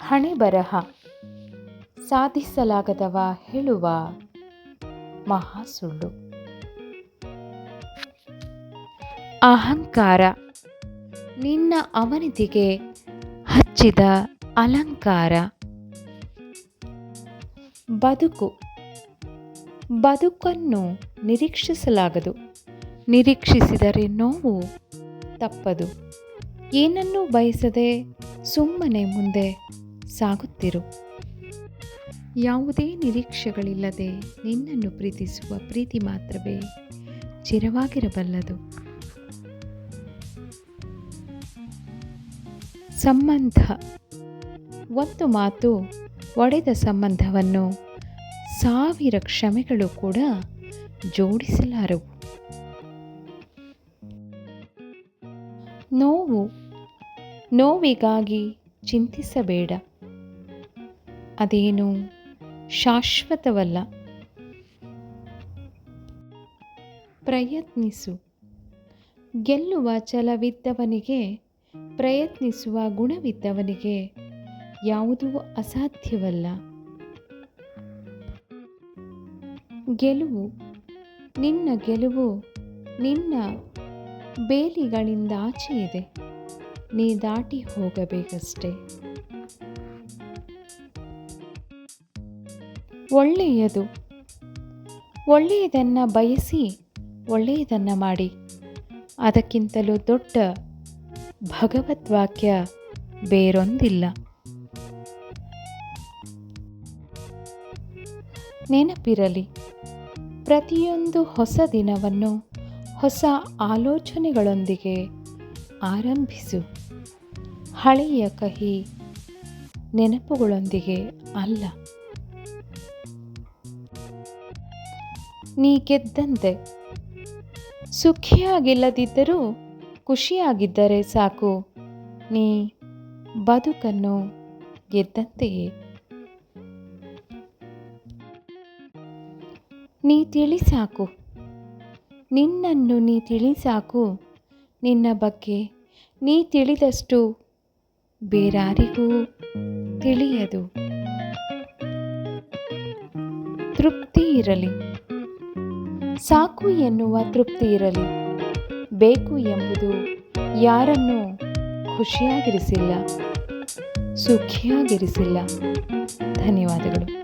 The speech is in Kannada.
ಹಣೆ ಬರಹ ಸಾಧಿಸಲಾಗದವ ಹೇಳುವ ಮಹಾಸುಳ್ಳು. ಅಹಂಕಾರ ನಿನ್ನ ಅವನಿತಿಗೆ ಹಚ್ಚಿದ ಅಲಂಕಾರ. ಬದುಕು ಬದುಕನ್ನು ನಿರೀಕ್ಷಿಸಲಾಗದು. ನಿರೀಕ್ಷಿಸಿದರೆ ನೋವು ತಪ್ಪದು. ಏನನ್ನೂ ಬಯಸದೆ ಸುಮ್ಮನೆ ಮುಂದೆ ಸಾಗುತ್ತಿರು. ಯಾವುದೇ ನಿರೀಕ್ಷೆಗಳಿಲ್ಲದೆ ನಿನ್ನನ್ನು ಪ್ರೀತಿಸುವ ಪ್ರೀತಿ ಮಾತ್ರವೇ ಚಿರವಾಗಿರಬಲ್ಲದು. ಸಂಬಂಧ. ಒಂದು ಮಾತು ಒಡೆದ ಸಂಬಂಧವನ್ನು ಸಾವಿರ ಕ್ಷಮೆಗಳು ಕೂಡ ಜೋಡಿಸಲಾರವು. ನೋವು ನೋವಿಗಾಗಿ ಚಿಂತಿಸಬೇಡ. ಅದೇನು ಶಾಶ್ವತವಲ್ಲ. ಪ್ರಯತ್ನಿಸು. ಗೆಲ್ಲುವ ಛಲವಿದ್ದವನಿಗೆ, ಪ್ರಯತ್ನಿಸುವ ಗುಣವಿದ್ದವನಿಗೆ ಯಾವುದೂ ಅಸಾಧ್ಯವಲ್ಲ. ಗೆಲುವು. ನಿನ್ನ ಗೆಲುವು ನಿನ್ನ ಬೇಲಿಗಳಿಂದಾಚೆ ಇದೆ ನೀ ದಾಟಿ ಹೋಗಬೇಕಷ್ಟೆ. ಒಳ್ಳೆಯದು. ಒಳ್ಳೆಯದನ್ನು ಬಯಸಿ, ಒಳ್ಳೆಯದನ್ನು ಮಾಡಿ. ಅದಕ್ಕಿಂತಲೂ ದೊಡ್ಡ ಭಗವದ್ವಾಕ್ಯ ಬೇರೊಂದಿಲ್ಲ. ನೆನಪಿರಲಿ, ಪ್ರತಿಯೊಂದು ಹೊಸ ದಿನವನ್ನು ಹೊಸ ಆಲೋಚನೆಗಳೊಂದಿಗೆ ಆರಂಭಿಸು. ಹಳೆಯ ಕಹಿ ನೆನಪುಗಳೊಂದಿಗೆ ಅಲ್ಲ. ನೀ ಗೆದ್ದಂತೆ. ಸುಖಿಯಾಗಿಲ್ಲದಿದ್ದರೂ ಖುಷಿಯಾಗಿದ್ದರೆ ಸಾಕು. ನೀ ಬದುಕನ್ನು ಗೆದ್ದಂತೆಯೇ. ನೀ ತಿಳಿ ಸಾಕು ನಿನ್ನನ್ನು ನೀ ತಿಳಿ ಸಾಕು ನಿನ್ನ ಬಗ್ಗೆ ನೀ ತಿಳಿದಷ್ಟು ಬೇರಾರಿಗೂ ತಿಳಿಯದು. ತೃಪ್ತಿ ಇರಲಿ. ಸಾಕು ಎನ್ನುವ ತೃಪ್ತಿ ಇರಲಿ. ಬೇಕು ಎಂಬುದು ಯಾರನ್ನೂ ಖುಷಿಯಾಗಿರಿಸಿಲ್ಲ, ಸುಖಿಯಾಗಿರಿಸಿಲ್ಲ. ಧನ್ಯವಾದಗಳು.